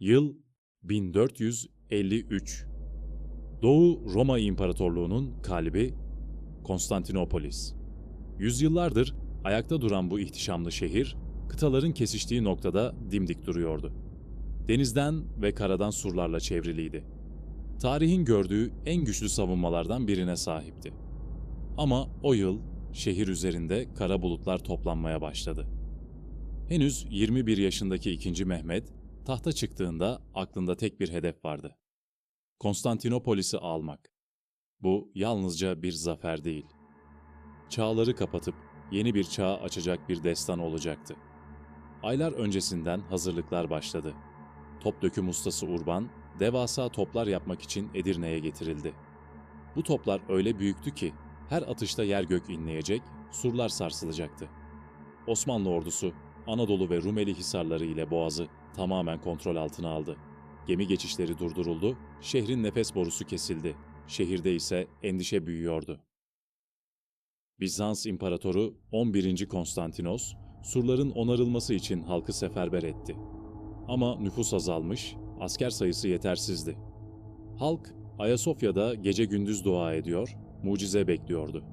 Yıl 1453. Doğu Roma İmparatorluğu'nun kalbi Konstantinopolis. Yüzyıllardır ayakta duran bu ihtişamlı şehir, kıtaların kesiştiği noktada dimdik duruyordu. Denizden ve karadan surlarla çevriliydi. Tarihin gördüğü en güçlü savunmalardan birine sahipti. Ama o yıl şehir üzerinde kara bulutlar toplanmaya başladı. Henüz 21 yaşındaki 2. Mehmet tahta çıktığında aklında tek bir hedef vardı. Konstantinopolis'i almak. Bu yalnızca bir zafer değil. Çağları kapatıp yeni bir çağ açacak bir destan olacaktı. Aylar öncesinden hazırlıklar başladı. Top döküm ustası Urban, devasa toplar yapmak için Edirne'ye getirildi. Bu toplar öyle büyüktü ki her atışta yer gök inleyecek, surlar sarsılacaktı. Osmanlı ordusu Anadolu ve Rumeli hisarları ile Boğaz'ı tamamen kontrol altına aldı. Gemi geçişleri durduruldu, şehrin nefes borusu kesildi. Şehirde ise endişe büyüyordu. Bizans İmparatoru 11. Konstantinos, surların onarılması için halkı seferber etti. Ama nüfus azalmış, asker sayısı yetersizdi. Halk Ayasofya'da gece gündüz dua ediyor, mucize bekliyordu.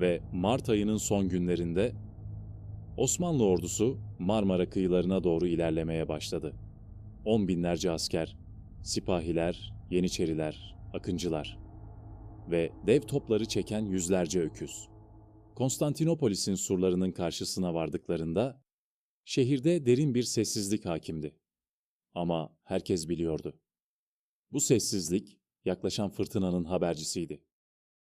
Ve Mart ayının son günlerinde Osmanlı ordusu Marmara kıyılarına doğru ilerlemeye başladı. On binlerce asker, sipahiler, yeniçeriler, akıncılar ve dev topları çeken yüzlerce öküz. Konstantinopolis'in surlarının karşısına vardıklarında şehirde derin bir sessizlik hakimdi. Ama herkes biliyordu. Bu sessizlik yaklaşan fırtınanın habercisiydi.